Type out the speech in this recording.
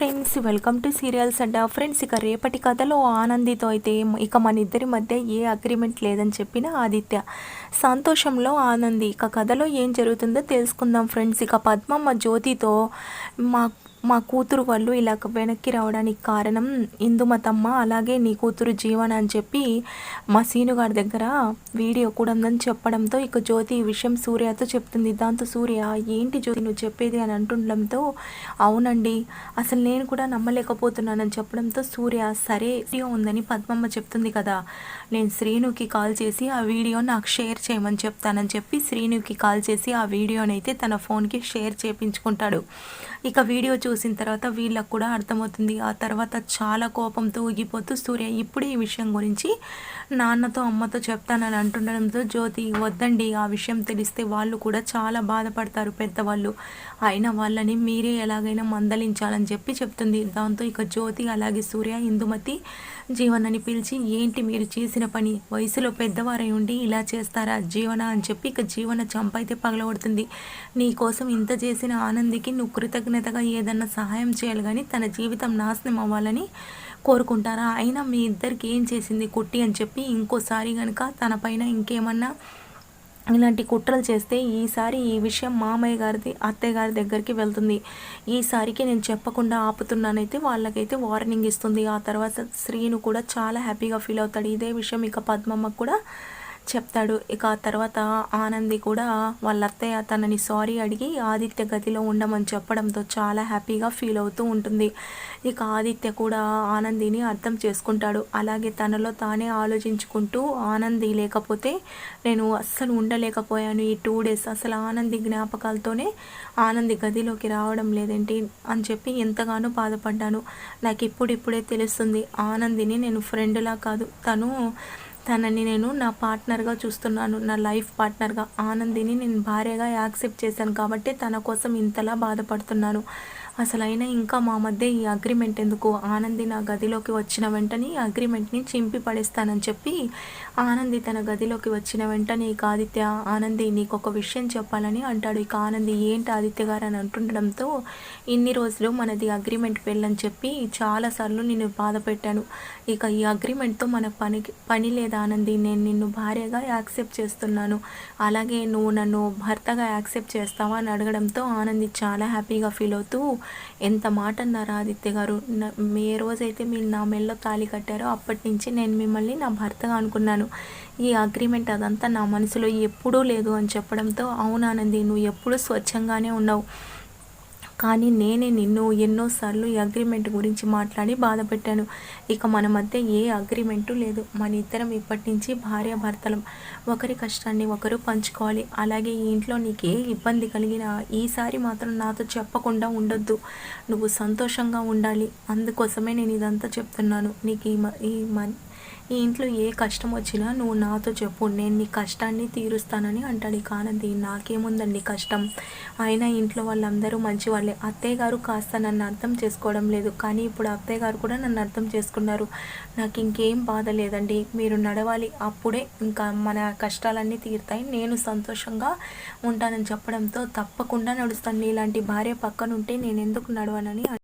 Friends welcome to serials అంట friends ఇక రేపటి కథలో ఆనందితో అయితే ఇక మన ఇద్దరి మధ్య ఏ అగ్రిమెంట్ లేదని చెప్పిన ఆదిత్య. సంతోషంలో ఆనంది. ఇక కథలో ఏం జరుగుతుందో తెలుసుకుందాం ఫ్రెండ్స్. ఇక పద్మమ్మ జ్యోతితో మా మా కూతురు వాళ్ళు ఇలా వెనక్కి రావడానికి కారణం ఇందుమతమ్మ అలాగే నీ కూతురు జీవన అని చెప్పి మా సీను గారి దగ్గర వీడియో కూడా ఉందని చెప్పడంతో ఇక జ్యోతి ఈ విషయం సూర్యతో చెప్తుంది. దాంతో సూర్య ఏంటి జ్యోతి నువ్వు చెప్పేది? అని అంటుండడంతో అవునండి అసలు నేను కూడా నమ్మలేకపోతున్నానని చెప్పడంతో సూర్య సరే వీడియో ఉందని పద్మమ్మ చెప్తుంది కదా నేను శ్రీనుకి కాల్ చేసి ఆ వీడియో నాకు షేర్ చేయమని చెప్తానని చెప్పి శ్రీనుకి కాల్ చేసి ఆ వీడియోనైతే తన ఫోన్కి షేర్ చేయించుకుంటాడు ఇక వీడియో చూసిన తర్వాత వీళ్ళకు కూడా అర్థమవుతుంది. ఆ తర్వాత చాలా కోపంతో ఊగిపోతూ సూర్య ఇప్పుడే ఈ విషయం గురించి నాన్నతో అమ్మతో చెప్తానని అంటుండడంతో జ్యోతి వద్దండి ఆ విషయం తెలిస్తే వాళ్ళు కూడా చాలా బాధపడతారు పెద్దవాళ్ళు. అయిన వాళ్ళని మీరే ఎలాగైనా మందలించాలని చెప్పి చెప్తుంది. దాంతో ఇక జ్యోతి అలాగే సూర్య ఇందుమతి జీవనని పిలిచి ఏంటి మీరు చేసిన పని? వయసులో పెద్దవారై ఉండి ఇలా చేస్తారా? జీవన? అని చెప్పి ఇక జీవన చంపైతే పగలగొడుతుంది. నీ కోసం ఇంత చేసిన ఆనందికి నువ్వు కృతజ్ఞతగా ఏదన్నా సహాయం చేయాలి కానీ తన జీవితం నాశనం అవ్వాలని కోరుకుంటారా? అయినా మీ ఇద్దరికి ఏం చేసింది కుట్టి అని చెప్పి ఇంకోసారి కనుక తన పైన ఇంకేమన్నా ఇలాంటి కుట్రలు చేస్తే ఈసారి ఈ విషయం మామయ్య గారిది అత్తయ్య గారి దగ్గరికి వెళ్తుంది. ఈసారికి నేను చెప్పకుండా ఆపుతున్నానైతే వాళ్ళకైతే వార్నింగ్ ఇస్తుంది. ఆ తర్వాత శ్రీను కూడా చాలా హ్యాపీగా ఫీల్ అవుతాడు. ఇదే విషయం ఇక పద్మమ్మకు కూడా చెప్తాడు. ఇక ఆ తర్వాత ఆనంది కూడా వాళ్ళ అత్తయ్య తనని సారీ అడిగి ఆదిత్య గదిలో ఉండమని చెప్పడంతో చాలా హ్యాపీగా ఫీల్ అవుతూ ఉంటుంది. ఇక ఆదిత్య కూడా ఆనందిని అర్థం చేసుకుంటాడు. అలాగే తనలో తానే ఆలోచించుకుంటూ ఆనంది లేకపోతే నేను అస్సలు ఉండలేకపోయాను ఈ టూ డేస్. అసలు ఆనంది జ్ఞాపకాలతోనే ఆనంది గదిలోకి రావడం లేదేంటి అని చెప్పి ఎంతగానో బాధపడ్డాను. నాకు ఇప్పుడిప్పుడే తెలుస్తుంది. ఆనందిని నేను ఫ్రెండ్లా కాదు. తను తనని నేను నా పార్ట్నర్గా చూస్తున్నాను. నా లైఫ్ పార్ట్నర్గా ఆనందిని నేను భార్యగా యాక్సెప్ట్ చేశాను కాబట్టి తన కోసం ఇంతలా బాధపడుతున్నాను. అసలైనా ఇంకా మా మధ్య ఈ అగ్రిమెంట్ ఎందుకు? ఆనంది నా గదిలోకి వచ్చిన వెంటనే ఈ అగ్రిమెంట్ని చింపి పడేస్తానని చెప్పి ఆనంది తన గదిలోకి వచ్చిన వెంటనే ఇక ఆదిత్య ఆనంది నీకు ఒక విషయం చెప్పాలని అంటాడు. ఇక ఆనంది ఏంటి ఆదిత్య గారు? అని అంటుండడంతో ఇన్ని రోజులు మనది అగ్రిమెంట్ పెళ్ళని చెప్పి చాలాసార్లు నేను బాధ పెట్టాను. ఇక ఈ అగ్రిమెంట్తో మన పని పని లేదా ఆనంది. నేను నిన్ను భార్యగా యాక్సెప్ట్ చేస్తున్నాను. అలాగే నువ్వు నన్ను భర్తగా యాక్సెప్ట్ చేస్తావా? అని అడగడంతో ఆనంది చాలా హ్యాపీగా ఫీల్ అవుతూ ఎంత మాట అన్నారు ఆదిత్య గారు? ఏ రోజైతే మీరు నా మెల్లో తాళి కట్టారో అప్పటి నుంచి నేను మిమ్మల్ని నా భర్తగా అనుకున్నాను. ఈ అగ్రిమెంట్ అదంతా నా మనసులో ఎప్పుడూ లేదు అని చెప్పడంతో అవునానంది నువ్వు ఎప్పుడూ స్వచ్ఛంగానే ఉన్నావు. కానీ నేనే నిన్ను ఎన్నోసార్లు ఈ అగ్రిమెంట్ గురించి మాట్లాడి బాధ పెట్టాను ఇక మన మధ్య ఏ అగ్రిమెంటు లేదు. మన ఇద్దరం ఇప్పటి నుంచి భార్యాభర్తలం. ఒకరి కష్టాన్ని ఒకరు పంచుకోవాలి. అలాగే ఈ ఇంట్లో నీకు ఏ ఇబ్బంది కలిగినా ఈసారి మాత్రం నాతో చెప్పకుండా ఉండొద్దు. నువ్వు సంతోషంగా ఉండాలి. అందుకోసమే నేను ఇదంతా చెప్తున్నాను. నీకు ఈ ఈ ఈ ఇంట్లో ఏ కష్టం వచ్చినా నువ్వు నాతో చెప్పు నేను నీ కష్టాన్ని తీరుస్తానని అంటాడు ఇక ఆనంది నాకేముందండి కష్టం? అయినా ఇంట్లో వాళ్ళందరూ మంచి వాళ్ళే అత్తయ్య గారు కాస్త నన్ను అర్థం చేసుకోవడం లేదు. కానీ ఇప్పుడు అత్తయ్య గారు కూడా నన్ను అర్థం చేసుకున్నారు. నాకు ఇంకేం బాధ లేదండి. మీరు నడవాలి. అప్పుడే ఇంకా మన కష్టాలన్నీ తీరుతాయి. నేను సంతోషంగా ఉంటానని చెప్పడంతో తప్పకుండా నడుస్తాను. ఇలాంటి భార్య పక్కనుంటే నేను ఎందుకు నడవనని